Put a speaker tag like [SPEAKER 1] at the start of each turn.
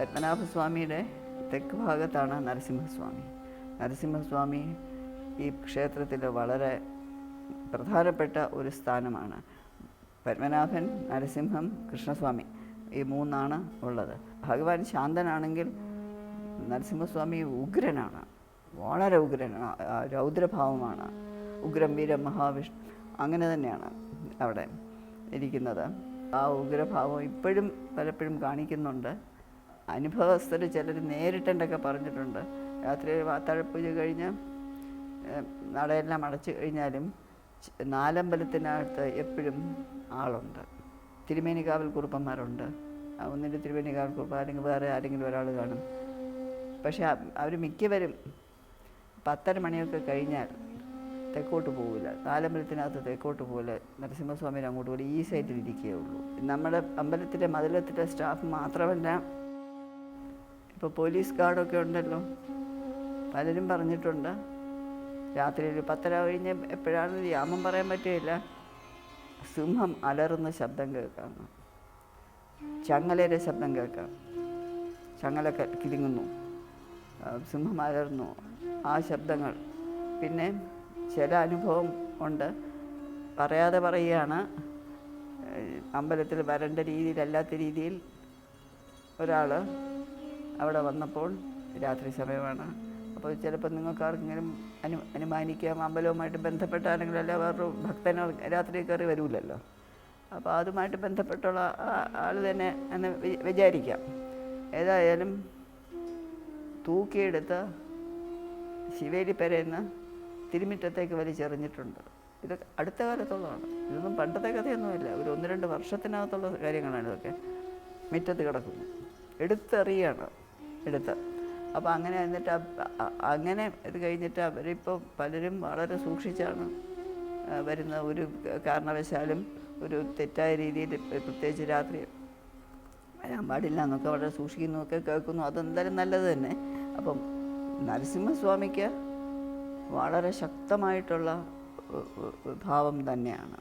[SPEAKER 1] പത്മനാഭസ്വാമിയുടെ തെക്ക് ഭാഗത്താണ് നരസിംഹസ്വാമി. നരസിംഹസ്വാമി ഈ ക്ഷേത്രത്തിൽ വളരെ പ്രധാനപ്പെട്ട ഒരു സ്ഥാനമാണ്. പത്മനാഭൻ നരസിംഹം കൃഷ്ണസ്വാമി ഈ മൂന്നാണ് ഉള്ളത്. ഭഗവാൻ ശാന്തനാണെങ്കിൽ നരസിംഹസ്വാമി ഉഗ്രനാണ്. വളരെ ഉഗ്രനാണ് രൗദ്രഭാവമാണ്. ഉഗ്രം വീര മഹാവിഷ്ണു അങ്ങനെ തന്നെയാണ് അവിടെ ഇരിക്കുന്നത്. ആ ഉഗ്രഭാവം ഇപ്പോഴും പലപ്പോഴും കാണിക്കുന്നുണ്ട്. അനുഭവസ്ഥർ ചിലർ നേരിട്ടുണ്ടൊക്കെ പറഞ്ഞിട്ടുണ്ട്. രാത്രി വാത്താഴപ്പൂജ കഴിഞ്ഞ് നടയെല്ലാം അടച്ചു കഴിഞ്ഞാലും നാലമ്പലത്തിനകത്ത് എപ്പോഴും ആളുണ്ട്. തിരുമേനിക്കാവൽ കുറുപ്പന്മാരുണ്ട്. ഒന്നിന്റെ തിരുമേനിക്കാവൽ കുറുപ്പ് അല്ലെങ്കിൽ വേറെ ആരെങ്കിലും ഒരാൾ കാണും. പക്ഷേ അവർ മിക്കവരും പത്തര മണിയൊക്കെ കഴിഞ്ഞാൽ തെക്കോട്ട് പോകില്ല നാലമ്പലത്തിനകത്ത് തെക്കോട്ട് പോകില്ല നരസിംഹസ്വാമിയുടെ അങ്ങോട്ട് പോലും ഈ സൈഡിൽ ഇരിക്കുകയുള്ളൂ നമ്മുടെ അമ്പലത്തിലെ മതിലത്തിലെ സ്റ്റാഫ് മാത്രമല്ല ഇപ്പോൾ പോലീസ് ഗാർഡൊക്കെ ഉണ്ടല്ലോ. പലരും പറഞ്ഞിട്ടുണ്ട്. രാത്രി ഒരു പത്തര കഴിഞ്ഞ് എപ്പോഴാണ് യാമം പറയാൻ പറ്റുകയില്ല. സിംഹം അലറുന്ന ശബ്ദം കേൾക്കാം. ചങ്ങലയുടെ ശബ്ദം കേൾക്കാം. ചങ്ങല കിലുങ്ങുന്നു. സിംഹം അലർന്നു ആ ശബ്ദങ്ങൾ. പിന്നെ ചില അനുഭവം ഉണ്ട്. പറയാതെ പറയുകയാണ്. അമ്പലത്തിൽ വരേണ്ട രീതിയിലല്ലാത്ത രീതിയിൽ ഒരാൾ അവിടെ വന്നപ്പോൾ രാത്രി സമയമാണ്. അപ്പോൾ ചിലപ്പോൾ നിങ്ങൾക്ക് ആർക്കെങ്കിലും അനു അനുമാനിക്കാം അമ്പലവുമായിട്ട് ബന്ധപ്പെട്ട ആരെങ്കിലും അല്ല വേറൊരു ഭക്തനോ രാത്രി കയറി വരൂലല്ലോ. അപ്പോൾ അതുമായിട്ട് ബന്ധപ്പെട്ടുള്ള ആൾ തന്നെ എന്ന് വിചാരിക്കാം. ഏതായാലും തൂക്കിയെടുത്ത് ശിവേലി പെരയെന്ന് തിരുമിറ്റത്തേക്ക് വലിച്ചെറിഞ്ഞിട്ടുണ്ട്. ഇത് അടുത്ത കാലത്തുള്ളതാണ്. ഇതൊന്നും പണ്ടത്തെ കഥയൊന്നുമില്ല. ഒരു ഒന്ന് രണ്ട് വർഷത്തിനകത്തുള്ള കാര്യങ്ങളാണ് ഇതൊക്കെ. മുറ്റത്ത് കിടക്കുന്നു. എടുത്തെറിയാണ്. എടുത്ത്. അപ്പോൾ അങ്ങനെ എന്നിട്ട് അങ്ങനെ ഇത് കഴിഞ്ഞിട്ട് അവരിപ്പോൾ പലരും വളരെ സൂക്ഷിച്ചാണ് വരുന്ന ഒരു കാരണവശാലും ഒരു തെറ്റായ രീതിയിൽ പ്രത്യേകിച്ച് രാത്രി വരാൻ പാടില്ല എന്നൊക്കെ വളരെ സൂക്ഷിക്കുന്നതൊക്കെ കേൾക്കുന്നു. അതെന്തായാലും നല്ലത് തന്നെ. അപ്പം നരസിംഹസ്വാമിക്ക് വളരെ ശക്തമായിട്ടുള്ള ഭാവം തന്നെയാണ്.